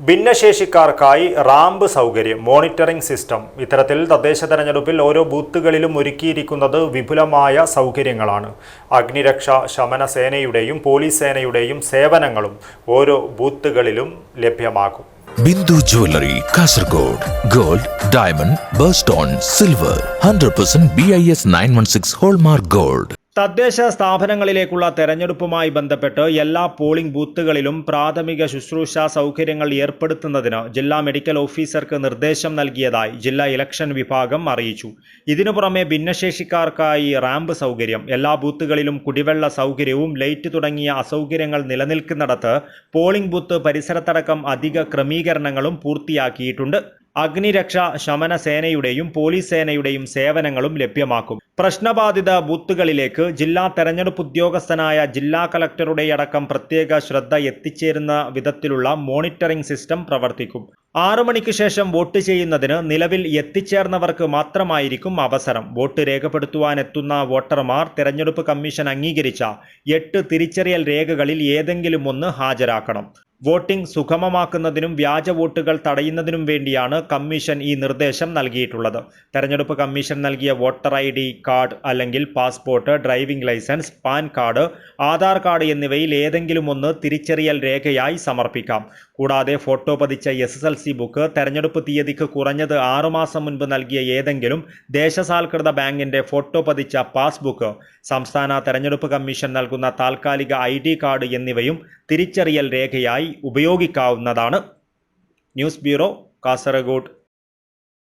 ഭിന്നശേഷിക്കാർക്കായി ramp സൗകര്യം monitoring system. ഇത്തരത്തിൽ തദ്ദേശ തെരഞ്ഞെടുപ്പിൽ ഓരോ ബൂത്തുകളിലും ഒരുക്കിയിരിക്കുന്നത് വിപുലമായ സൗകര്യങ്ങളാണ്. അഗ്നിരക്ഷ ശമന സേനയുടെയും പോലീസ് സേനയുടെയും സേവനങ്ങളും ഓരോ ബൂത്തുകളിലും ലഭ്യമാകും. Bindu jewellery Kasaragod. Gold diamond birthstone silver. Hundred percent B I S nine one six hallmark gold. തദ്ദേശ സ്ഥാപനങ്ങളിലേക്കുള്ള തെരഞ്ഞെടുപ്പുമായി ബന്ധപ്പെട്ട് എല്ലാ പോളിംഗ് ബൂത്തുകളിലും പ്രാഥമിക ശുശ്രൂഷ സൗകര്യങ്ങൾ ഏർപ്പെടുത്തുന്നതിന് ജില്ലാ മെഡിക്കൽ ഓഫീസർക്ക് നിർദ്ദേശം നൽകിയതായി ജില്ലാ ഇലക്ഷൻ വിഭാഗം അറിയിച്ചു. ഇതിനു പുറമെ ഭിന്നശേഷിക്കാർക്കായി റാമ്പ് സൗകര്യം എല്ലാ ബൂത്തുകളിലും കുടിവെള്ള സൗകര്യവും ലൈറ്റ് തുടങ്ങിയ അസൗകര്യങ്ങൾ നിലനിൽക്കുന്നിടത്ത് പോളിംഗ് ബൂത്ത് പരിസരത്തടക്കം അധിക ക്രമീകരണങ്ങളും പൂർത്തിയാക്കിയിട്ടുണ്ട്. അഗ്നിരക്ഷ ശമന സേനയുടെയും പോലീസ് സേനയുടെയും സേവനങ്ങളും ലഭ്യമാക്കും. പ്രശ്നബാധിത ബൂത്തുകളിലേക്ക് ജില്ലാ തെരഞ്ഞെടുപ്പ് ഉദ്യോഗസ്ഥനായ ജില്ലാ കളക്ടറുടെ അടക്കം പ്രത്യേക ശ്രദ്ധ എത്തിച്ചേരുന്ന വിധത്തിലുള്ള മോണിറ്ററിംഗ് സിസ്റ്റം പ്രവർത്തിക്കും. ആറു മണിക്ക് ശേഷം വോട്ട് ചെയ്യുന്നതിന് നിലവിൽ എത്തിച്ചേർന്നവർക്ക് മാത്രമായിരിക്കും അവസരം. വോട്ട് രേഖപ്പെടുത്തുവാനെത്തുന്ന വോട്ടർമാർ തെരഞ്ഞെടുപ്പ് കമ്മീഷൻ അംഗീകരിച്ച എട്ട് തിരിച്ചറിയൽ രേഖകളിൽ ഏതെങ്കിലും ഒന്ന് ഹാജരാക്കണം. വോട്ടിംഗ് സുഗമമാക്കുന്നതിനും വ്യാജ വോട്ടുകൾ തടയുന്നതിനും വേണ്ടിയാണ് കമ്മീഷൻ ഈ നിർദ്ദേശം നൽകിയിട്ടുള്ളത്. തെരഞ്ഞെടുപ്പ് കമ്മീഷൻ നൽകിയ വോട്ടർ ഐ ഡി കാർഡ് അല്ലെങ്കിൽ passport driving licence PAN card Aadhaar card എന്നിവയിൽ ഏതെങ്കിലും ഒന്ന് തിരിച്ചറിയൽ രേഖയായി സമർപ്പിക്കാം. കൂടാതെ ഫോട്ടോ പതിച്ച S S L C book തെരഞ്ഞെടുപ്പ് തീയതിക്ക് കുറഞ്ഞത് ആറുമാസം മുൻപ് നൽകിയ ഏതെങ്കിലും ദേശസാൽകൃത ബാങ്കിന്റെ ഫോട്ടോ പതിച്ച പാസ്ബുക്ക് സംസ്ഥാന തെരഞ്ഞെടുപ്പ് കമ്മീഷൻ നൽകുന്ന താൽക്കാലിക ഐ കാർഡ് എന്നിവയും തിരിച്ചറിയൽ രേഖയായി ഉപയോഗിക്കാവുന്നതാണ്. News bureau Kasaragod.